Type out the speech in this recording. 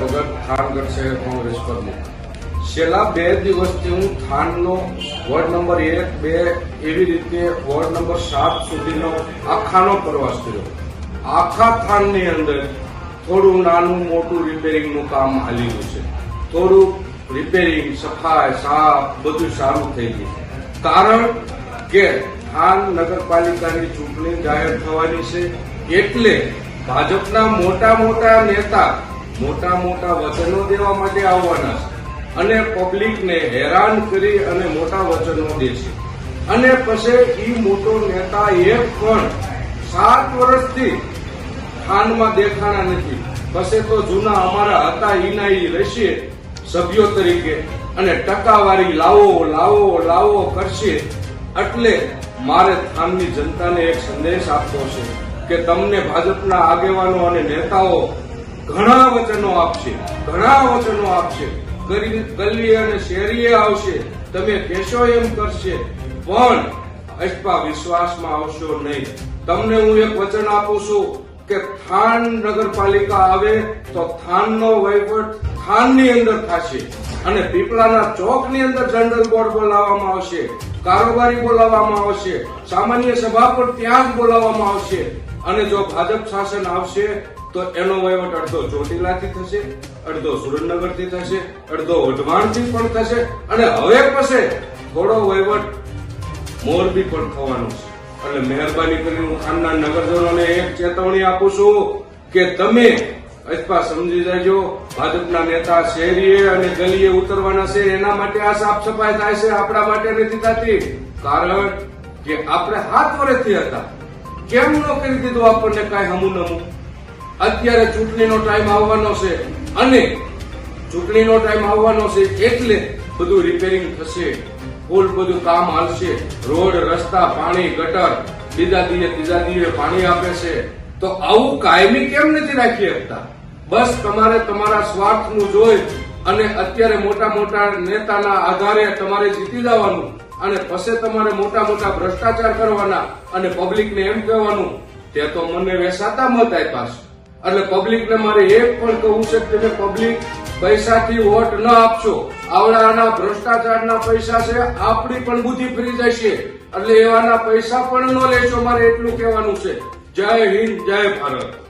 શહેર કોંગ્રેસ પ્રમુખ છેલ્લા બે દિવસથી હું થાનનો વોર્ડ નંબર એક, બે એવી રીતે વોર્ડ નંબર સાત સુધીનો આખાનો પ્રવાસ કર્યો. આખા થાનની અંદર થોડું નાનું મોટું રિપેરિંગનું કામ હાલ્યું છે. થોડું રિપેરિંગ સફાઈ, સાફ બધું સારું થઈ ગયું કારણ કે થાન નગરપાલિકાની ચૂંટણી જાહેર થવાની છે એટલે ભાજપના મોટા મોટા નેતા મોટા મોટા વચનો દેવા માટે આવવાના છે. અને પબ્લિકને હેરાન કરી અને મોટા વચનો દેશે અને પછી એ મોટો નેતા એક પણ સાત વર્ષથી ખાનમાં દેખાણા નથી. પછી તો જૂના અમારા હતા, ઈના ઈ રહેશે સભ્યો તરીકે. અને ટકાવારી લાવો લાવો લાવો કરશે. એટલે મારે થાનની જનતાને એક સંદેશ આપવો છે કે તમને ભાજપના આગેવાનો અને નેતાઓ ઘણા વચનો આપશે, ઘણા વચનો આપશે. ગલી અને શેરીએ આવશે, તમે કહેશો એમ કરશે. પણ અષ્પા વિશ્વાસમાં આવશો નહીં. તમને હું એક વચન આપું છું. કે થાન નગરપાલિકા આવે તો થાનનો વહીવટ થાનની અંદર થશે અને પીપળાના ચોકની અંદર જનરલ બોર્ડ બોલાવવામાં આવશે, કારોબારી બોલાવવામાં આવશે, સામાન્ય સભા પણ ત્યાં જ બોલાવવામાં આવશે અને જો ભાજપ શાસન આવશે તો એનો વહીવટ અડધો ચોટીલાથી થશે, અડધો સુરેન્દ્રનગરથી થશે, અડધો વઢવાણથી પણ થશે અને હવે પછી થોડો વહીવટ મોરબી પણ થવાનું છે. એટલે મહેરબાની કરીને હું ખાનના નગરજનોને એક ચેતવણી આપું છું કે તમે અથવા સમજી જાજો, ભાજપના નેતા શહેરીએ અને ગલીએ ઉતરવાના છે, એના માટે આ સાફ સફાઈ થાય છે, આપણા માટે નથી થતી. કારણ કે આપણે હાથ વર્ષથી હતા. કેમ ન કરી દીધું આપણને કાંઈ હમું નમું અત્યારે ચૂંટણીનો ટાઈમ આવવાનો છે. અને ચૂંટણીનો ટાઈમ આવવાનો છે એટલે બધું રિપેરિંગ થશે ફૂલ બધું કામ હાલશે. રોડ, રસ્તા, પાણી, ગટર, બીજા દીએ, ત્રીજા દીએ પાણી આપે છે. તો આવું કાયમી કેમ નથી રાખી શકતા? બસ તમારે તમારા સ્વાર્થનું જોઈ અને અત્યારે મોટા મોટા નેતાના આધારે તમારે જીતી જવાનું અને પછી તમારે મોટા મોટા ભ્રષ્ટાચાર કરવાના અને પબ્લિકને એમ કહેવાનું, તે તો મને વેસાતા મત આપ્યા છે. એટલે પબ્લિકને મારે એક પણ કહું છે કે પબ્લિક પૈસાથી વોટ ન આપશો. આવડાના ભ્રષ્ટાચારના પૈસા છે, આપણી પણ બુદ્ધિ ફરી જશે. એટલે એવાના પૈસા પણ ન લેશો, મારે એટલું કહેવાનું છે. જય હિન્દ, જય ભારત.